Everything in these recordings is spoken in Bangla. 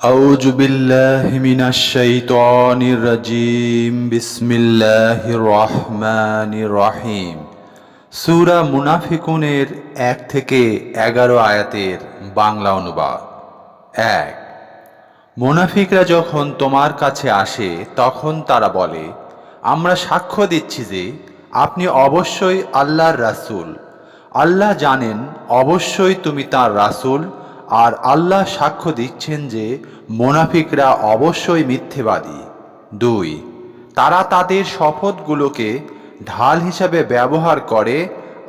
أعوذ بالله من الشيطان الرجيم بسم الله الرحمن الرحيم সূরা মুনাফিকুনের এক থেকে এগারো আয়াতের বাংলা অনুবাদ এক মুনাফিকরা যখন তোমার কাছে আসে তখন তারা বলে আমরা সাক্ষ্য দিচ্ছি যে আপনি অবশ্যই আল্লাহর রাসূল আল্লাহ জানেন অবশ্যই তুমি তার রাসূল আর আল্লাহ সাক্ষ্য দিচ্ছেন যে মোনাফিকরা অবশ্যই মিথ্যেবাদী। দুই, তারা তাদের শপথগুলোকে ঢাল হিসাবে ব্যবহার করে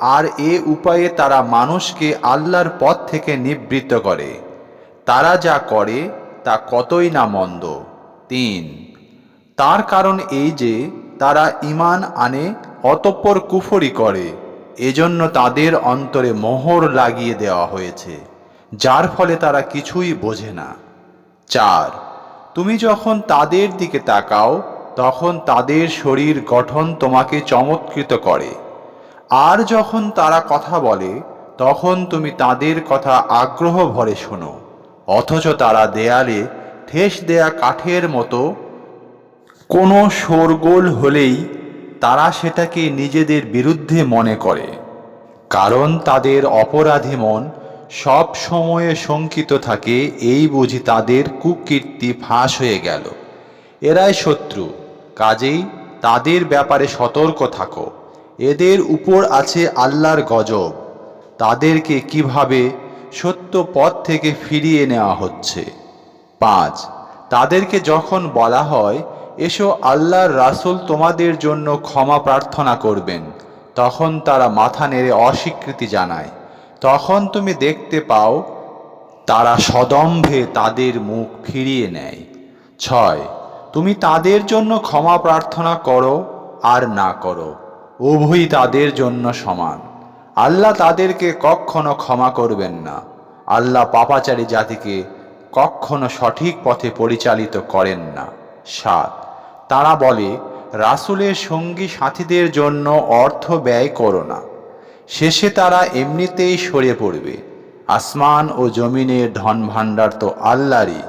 আর এ উপায়ে তারা মানুষকে আল্লাহর পথ থেকে নিবৃত্ত করে। তারা যা করে তা কতই না মন্দ। তিন, তার কারণ এই যে তারা ইমান আনে অতঃপর কুফরি করে, এজন্য তাদের অন্তরে মোহর লাগিয়ে দেওয়া হয়েছে। যার ফলে তারা কিছুই বোঝে না। চার, তুমি যখন তাদের দিকে তাকাও, তখন তাদের শরীর গঠন তোমাকে চমৎকৃত করে। আর যখন তারা কথা বলে, তখন তুমি তাদের কথা আগ্রহ ভরে শোনো। অথচ তারা দেয়ালে ঠেস দেয়া কাঠের মতো কোনো শোরগোল হলেই তারা সেটাকে নিজেদের বিরুদ্ধে মনে করে। কারণ তাদের অপরাধী মন সব সময়ে শঙ্কিত থাকে, এই বুঝি তাদের কুকীর্তি ফাঁস হয়ে গেল। এরাই শত্রু, কাজেই তাদের ব্যাপারে সতর্ক থাকো। এদের উপর আছে আল্লাহর গজব। তাদেরকে কীভাবে সত্য পথ থেকে ফিরিয়ে নেওয়া হচ্ছে? পাঁচ, তাদেরকে যখন বলা হয়, এসো আল্লাহর রাসূল তোমাদের জন্য ক্ষমা প্রার্থনা করবেন, তখন তারা মাথা নেড়ে অস্বীকৃতি জানায়। তখন তুমি দেখতে পাও, তারা সদম্ভে তাদের মুখ ফিরিয়ে নেয়। ছয়, তুমি তাদের জন্য ক্ষমা প্রার্থনা করো আর না করো, উভয়ই তাদের জন্য সমান। আল্লাহ তাদেরকে কখনো ক্ষমা করবেন না। আল্লাহ পাপাচারী জাতিকে কখনো সঠিক পথে পরিচালিত করেন না। সাত, তারা বলে, রাসূলের সঙ্গী সাথীদের জন্য অর্থ ব্যয় করো না। শেষে তারা এমনিতেই সরে পড়বে। আসমান ও জমিনের ধন ভাণ্ডার তো আল্লাহরই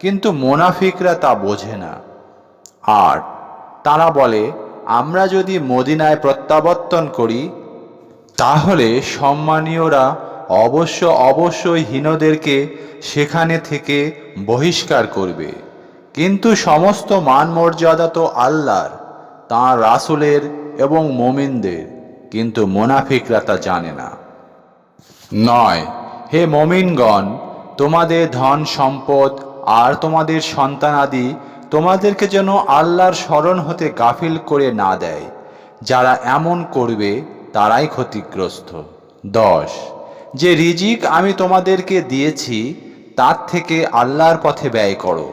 কিন্তু মোনাফিকরা তা বোঝে না। আর তারা বলে, আমরা যদি মদিনায় প্রত্যাবর্তন করি, তাহলে সম্মানীয়রা অবশ্য অবশ্যই হীনদেরকে সেখানে থেকে বহিষ্কার করবে। কিন্তু সমস্ত মান মর্যাদা তো আল্লাহর, তাঁর রাসুলের এবং মোমিনদের। কিন্তু মোনাফিকরা তা জানে না। নয়, হে মমিনগণ, তোমাদের ধন সম্পদ আর তোমাদের সন্তানাদি তোমাদেরকে যেন আল্লাহর স্মরণ হতে গাফিল করে না দেয়। যারা এমন করবে, তারাই ক্ষতিগ্রস্ত। দশ, যে রিজিক আমি তোমাদেরকে দিয়েছি, তার থেকে আল্লাহর পথে ব্যয় করো।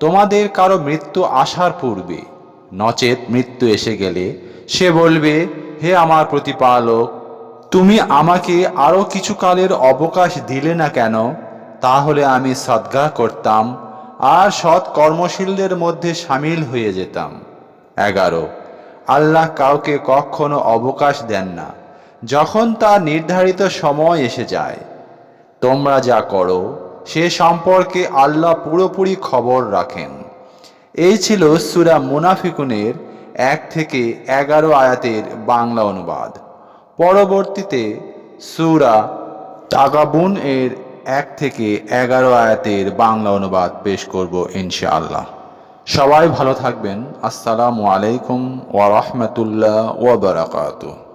তোমাদের কারও মৃত্যু আসার পূর্বে, নচেত মৃত্যু এসে গেলে সে বলবে হে আমার প্রতিপালক, তুমি আমাকে আরও কিছু কালের অবকাশ দিলে না কেন? তাহলে আমি সদ্গা করতাম আর সৎ কর্মশীলদের মধ্যে সামিল হয়ে যেতাম। এগারো। আল্লাহ কাউকে কখনো অবকাশ দেন না, যখন তার নির্ধারিত সময় এসে যায়। তোমরা যা করো, সে সম্পর্কে আল্লাহ পুরোপুরি খবর রাখেন। এই ছিল সুরা মুনাফিকুনের এক থেকে এগারো আয়াতের বাংলা অনুবাদ। পরবর্তীতে সুরা তাগাবুন এর এক থেকে এগারো আয়াতের বাংলা অনুবাদ পেশ করব ইনশাআল্লাহ। সবাই ভালো থাকবেন। আসসালামু আলাইকুম ওয়া বারাকাতুহু।